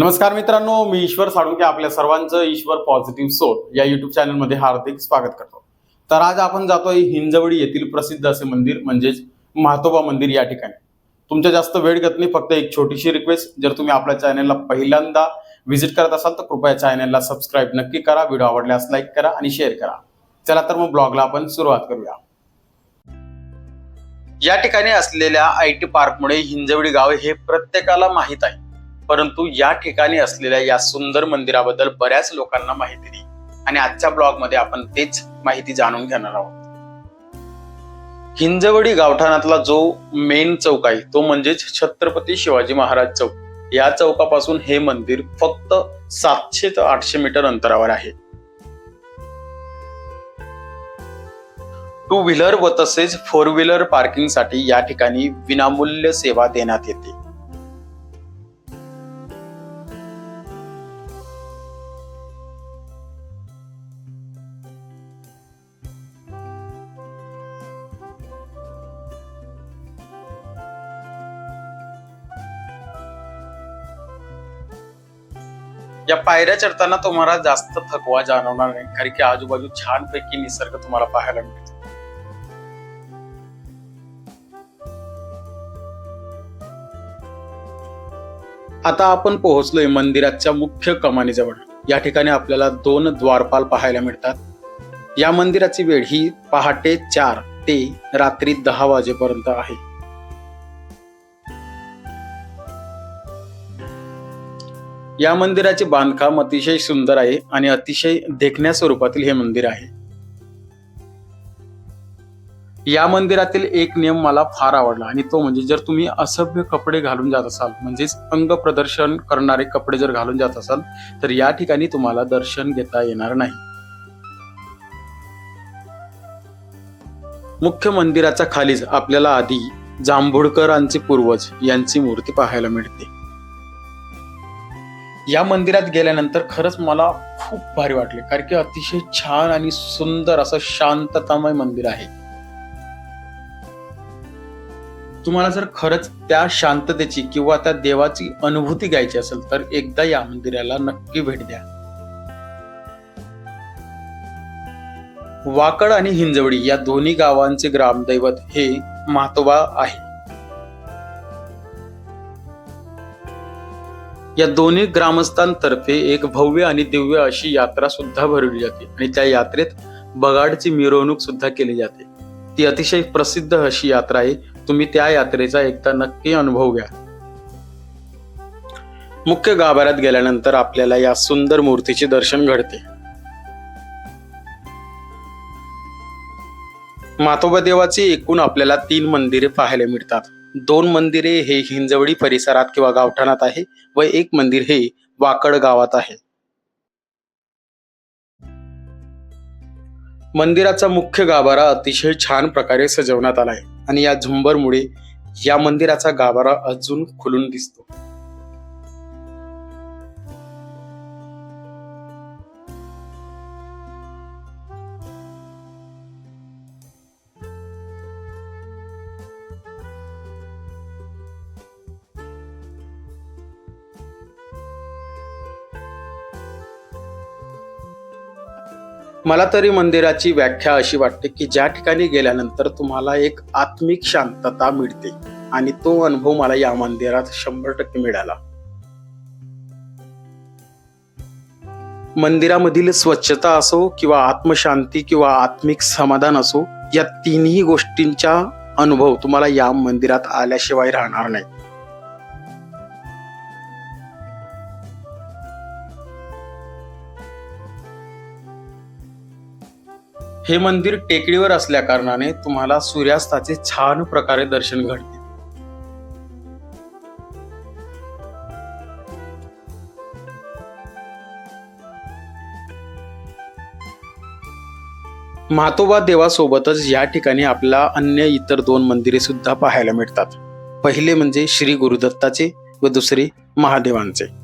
नमस्कार मित्रांनो मी ईश्वर साळुंके आपल्या सर्वांचं ईश्वर पॉझिटिव्ह सोल या युट्यूब चॅनलमध्ये हार्दिक स्वागत करतो. तर आज आपण जातोय हिंजवडी येथील प्रसिद्ध असे मंदिर म्हणजेच महातोबा मंदिर या ठिकाणी. तुमच्या जास्त वेळ घेत नाही फक्त एक छोटीशी रिक्वेस्ट जर तुम्ही आपल्या चॅनलला पहिल्यांदा व्हिजिट करत असाल तर कृपया चॅनलला सबस्क्राईब नक्की करा व्हिडिओ आवडल्यास लाईक करा आणि शेअर करा. चला तर मग ब्लॉगला आपण सुरुवात करूया. या ठिकाणी असलेल्या आय टी पार्कमुळे हिंजवडी गाव हे प्रत्येकाला माहीत आहे. परंतु या ठिकाणी असलेल्या या सुंदर मंदिराबद्दल बऱ्याच लोकांना माहिती दिली आणि आजच्या ब्लॉगमध्ये आपण तेच माहिती जाणून घेणार आहोत. हिंजवडी गावठाणातला जो मेन चौक आहे तो म्हणजेच छत्रपती शिवाजी महाराज चौक. या चौकापासून हे मंदिर फक्त सातशे ते आठशे मीटर अंतरावर आहे. टू व्हीलर व तसेच फोर व्हीलर पार्किंगसाठी या ठिकाणी विनामूल्य सेवा देण्यात येते. या पायऱ्या चढताना तुम्हाला जास्त थकवा जाणवणार नाही कारण की आजूबाजू छानपैकी निसर्ग तुम्हाला पाहायला मिळतो. आता आपण पोहोचलोय मंदिराच्या मुख्य कमानीजवळ या ठिकाणी आपल्याला दोन द्वारपाल पाहायला मिळतात. या मंदिराची वेळ ही पहाटे चार ते रात्री दहा वाजेपर्यंत आहे. या मंदिराचे बांधकाम अतिशय सुंदर आहे आणि अतिशय देखण्या स्वरूपातील हे मंदिर आहे. या मंदिरातील एक नियम मला फार आवडला आणि तो म्हणजे जर तुम्ही असभ्य कपडे घालून जात असाल म्हणजेच अंग प्रदर्शन करणारे कपडे जर घालून जात असाल तर या ठिकाणी तुम्हाला दर्शन घेता येणार नाही. मुख्य मंदिराच्या खालीच आपल्याला आधी जांभूळकरांचे पूर्वज यांची मूर्ती पाहायला मिळते. या मंदिरात गेल्यानंतर खरंच मला खूप भारी वाटले कारण की अतिशय छान आणि सुंदर असं शांततामय मंदिर आहे. तुम्हाला जर खरंच त्या शांततेची किंवा त्या देवाची अनुभूती घ्यायची असेल तर एकदा या मंदिराला नक्की भेट द्या. वाकड आणि हिंजवडी या दोन्ही गावांचे ग्रामदैवत हे मातोबा आहे या दोन्ही ग्रामस्थांतर्फे एक भव्य आणि दिव्य अशी यात्रा सुद्धा भरवली जाते आणि त्या यात्रेत बगाडची मिरवणूक सुद्धा केली जाते. ती अतिशय प्रसिद्ध अशी यात्रा आहे. तुम्ही त्या यात्रेचा एकदा नक्की अनुभव घ्या. मुख्य गाभाऱ्यात गेल्यानंतर आपल्याला या सुंदर मूर्तीचे दर्शन घडते. मातोबा देवाची एकूण आपल्याला तीन मंदिरे पाहायला मिळतात. दोन मंदिरे हे हिंजवडी परिसरात किंवा गावठाणात आहे व एक मंदिर हे वाकड गावात आहे. मंदिराचा मुख्य गाभारा अतिशय छान प्रकारे सजवण्यात आला आहे आणि या झुंबरमुळे या मंदिराचा गाभारा अजून खुलून दिसतो. मला तरी मंदिराची व्याख्या अशी वाटते की ज्या ठिकाणी गेल्यानंतर तुम्हाला एक आत्मिक शांतता मिळते आणि तो अनुभव मला या मंदिरात शंभर टक्के मिळाला. मंदिरामधील स्वच्छता असो किंवा आत्मशांती किंवा आत्मिक समाधान असो या तिन्ही गोष्टींचा अनुभव तुम्हाला या मंदिरात आल्याशिवाय राहणार नाही. हे मंदिर टेकडीवर असल्या कारणाने तुम्हाला सूर्यास्ताचे छान प्रकारे दर्शन घडते. म्हातोबा देवासोबतच या ठिकाणी आपल्याला अन्य इतर दोन मंदिरे सुद्धा पाहायला मिळतात. पहिले म्हणजे श्री गुरुदत्ताचे व दुसरे महादेवांचे.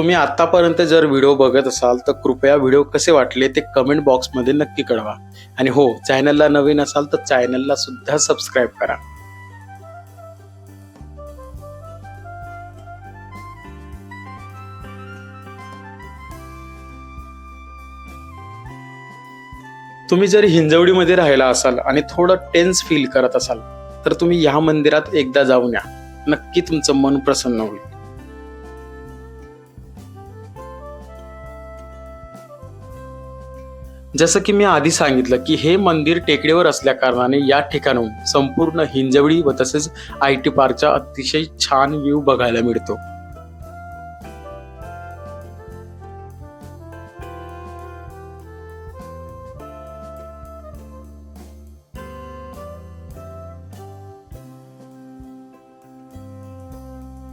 तुम्ही आतापर्यंत जर व्हिडिओ बघत असाल तर कृपया व्हिडिओ कसे वाटले ते कमेंट बॉक्समध्ये नक्की कळवा. आणि हो चॅनलला नवीन असाल तर चॅनलला सुद्धा सबस्क्राईब करा. तुम्ही जर हिंजवडीमध्ये राहिला असाल आणि थोडं टेन्स फील करत असाल तर तुम्ही ह्या मंदिरात एकदा जाऊन या. नक्की तुमचं मन प्रसन्न होईल. जसं की मी आधी सांगितलं की हे मंदिर टेकडीवर असल्या कारणाने या ठिकाणून संपूर्ण हिंजवडी व तसेच आय टी पार्कचा अतिशय छान व्ह्यू बघायला मिळतो.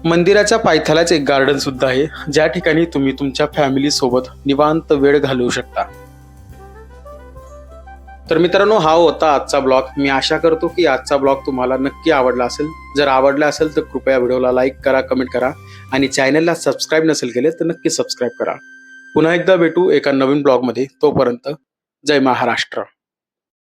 मंदिराच्या पायथ्यालाच एक गार्डन सुद्धा आहे. ज्या ठिकाणी तुम्ही तुमच्या फॅमिली सोबत निवांत वेळ घालवू शकता. तर मित्रांनो हा होता आजचा ब्लॉग. मी आशा करतो की आजचा ब्लॉग तुम्हाला नक्की आवडला असेल. जर आवडला असेल तर कृपया व्हिडिओला लाईक करा कमेंट करा आणि चॅनलला सबस्क्राईब नसेल केले तर नक्की सबस्क्राईब करा. पुन्हा एकदा भेटू एका नवीन ब्लॉगमध्ये. तोपर्यंत जय महाराष्ट्र.